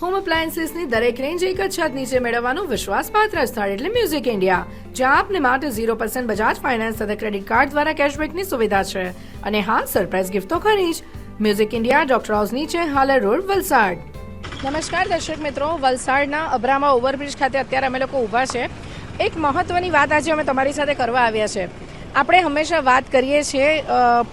Home અપ્લાયન્સીસની દરેક range એક જ છત નીચે મેળવવાનું વિશ્વાસપાત્ર સ્થળ એટલે મ્યુઝિક ઇન્ડિયા જ્યાં આપને માટે ઝીરો પર્સન્ટ બજાજ ફાઇનાન્સ સાથે ક્રેડિટ કાર્ડ દ્વારા કેશબેકની સુવિધા છે. અને હા સરપ્રાઇઝ ગિફ્ટ તો ખરી જ. મ્યુઝિક ઇન્ડિયા ડોક્ટર હાઉસ નીચે હાલર રોડ વલસાડ. નમસ્કાર દર્શક મિત્રો, વલસાડના અબ્રામા ઓવરબ્રિજ ખાતે અત્યારે અમે લોકો ઊભા છે. એક મહત્વની વાત આજે અમે તમારી સાથે કરવા આવ્યા છે. આપણે હંમેશા વાત કરીએ છીએ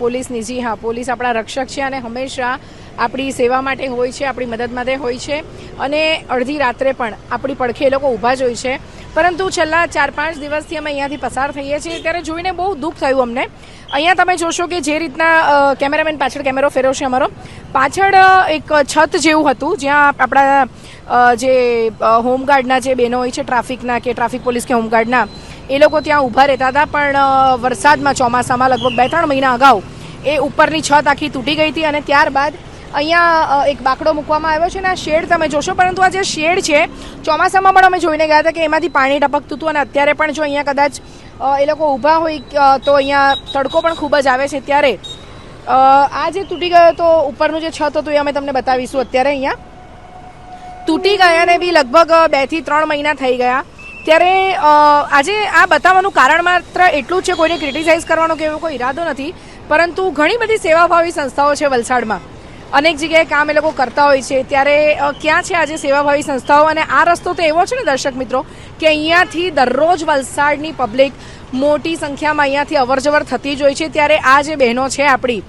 પોલીસની જી હા, પોલીસ આપણા રક્ષક છે અને હંમેશા આપણી સેવા માટે હોય છે, આપણી મદદ માટે હોય છે. અને અડધી રાત્રે પણ આપણી પડખે એ લોકો ઊભા જ હોય છે. પરંતુ છેલ્લા ચાર પાંચ દિવસથી અમે અહીંયાથી પસાર થઈએ છીએ. ત્યારે જોઈને બહુ દુઃખ થયું અમને. અહીંયા તમે જોશો કે જે રીતના કેમેરામેન પાછળ કેમેરો ફેરવશે અમારો. પાછળ એક છત જેવું હતું, જ્યાં આપણા જે હોમગાર્ડના જે બહેનો હોય છે, ટ્રાફિકના કે ટ્રાફિક પોલીસ કે હોમગાર્ડના, એ લોકો ત્યાં ઊભા રહેતા હતા. પણ વરસાદમાં ચોમાસામાં લગભગ બે ત્રણ મહિના અગાઉ એ ઉપરની છત આખી તૂટી ગઈ હતી અને ત્યારબાદ અહીંયા એક બાકડો મૂકવામાં આવ્યો છે અને આ શેડ તમે જોશો, પરંતુ આ જે શેડ છે, ચોમાસામાં પણ અમે જોઈને ગયા હતા કે એમાંથી પાણી ટપકતું હતું અને અત્યારે પણ જો અહીંયા કદાચ એ લોકો ઊભા હોય તો અહીંયા તડકો પણ ખૂબ જ આવે છે ત્યારે. આ જે તૂટી ગયો તો ઉપરનું જે છત હતું એ અમે તમને બતાવીશું અત્યારે અહીંયા. તૂટી ગયા ને બી લગભગ બેથી ત્રણ મહિના થઈ ગયા. ત્યારે આજે આ બતાવવાનું કારણ માત્ર એટલું જ છે, કોઈને ક્રિટિસાઇઝ કરવાનો કે એવો કોઈ ઈરાદો નથી, પરંતુ ઘણી બધી સેવાભાવી સંસ્થાઓ છે વલસાડમાં. અનેક જગ્યાએ કામ એ લોકો કરતા હોય છે. ત્યારે ક્યાં છે આજે સેવાભાવી સંસ્થાઓ? અને આ રસ્તો તો એવો છે ને દર્શક મિત્રો, કે અહીંયાથી દરરોજ વલસાડની પબ્લિક મોટી સંખ્યામાં અહીંયાથી અવરજવર થતી જ હોય છે. ત્યારે આ જે બહેનો છે આપણી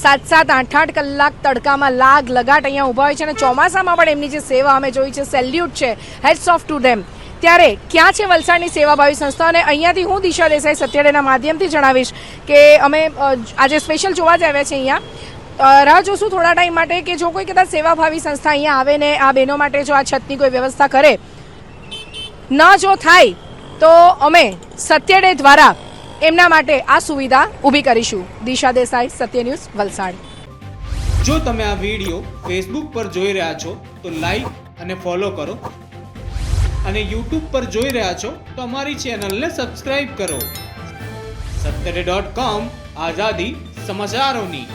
સાત સાત આઠ આઠ કલાક તડકામાં લાગ લગાટ અહીંયા ઊભા હોય છે અને ચોમાસામાં પણ એમની જે સેવા અમે જોઈ છે સેલ્યુટ છે હેડ્સ ઓફ ટુ ધેમ ત્યારે ક્યાં છે વલસાડની સેવાભાવી સંસ્થા? અને અહીંયાથી હું દિશા દેસાઈ સત્યડેના માધ્યમથી જણાવીશ કે અમે આજે સ્પેશિયલ જોવા જ આવ્યા છે અહીંયા. રાહ જોશું થોડા ટાઈમ માટે કે જો કોઈ કદાચ સેવાભાવી સંસ્થા અહીંયા આવે ને આ બહેનો માટે જો આ છતની કોઈ વ્યવસ્થા કરે. ન જો થાય, તો અમે સત્યડે દ્વારા એમના માટે આ સુવિધા ઊભી કરીશું. દિશા દેસાઈ, સત્ય ન્યૂઝ, વલસાડ. જો તમે આ વીડિયો ફેસબુક પર જોઈ રહ્યા છો, તો લાઈક અને ફોલો કરો. અને યુટ્યુબ પર જોઈ રહ્યા છો, તો અમારી ચેનલને સબસ્ક્રાઈબ કરો. સત્તરે ડોટ કોમ આઝાદી સમાચારોની.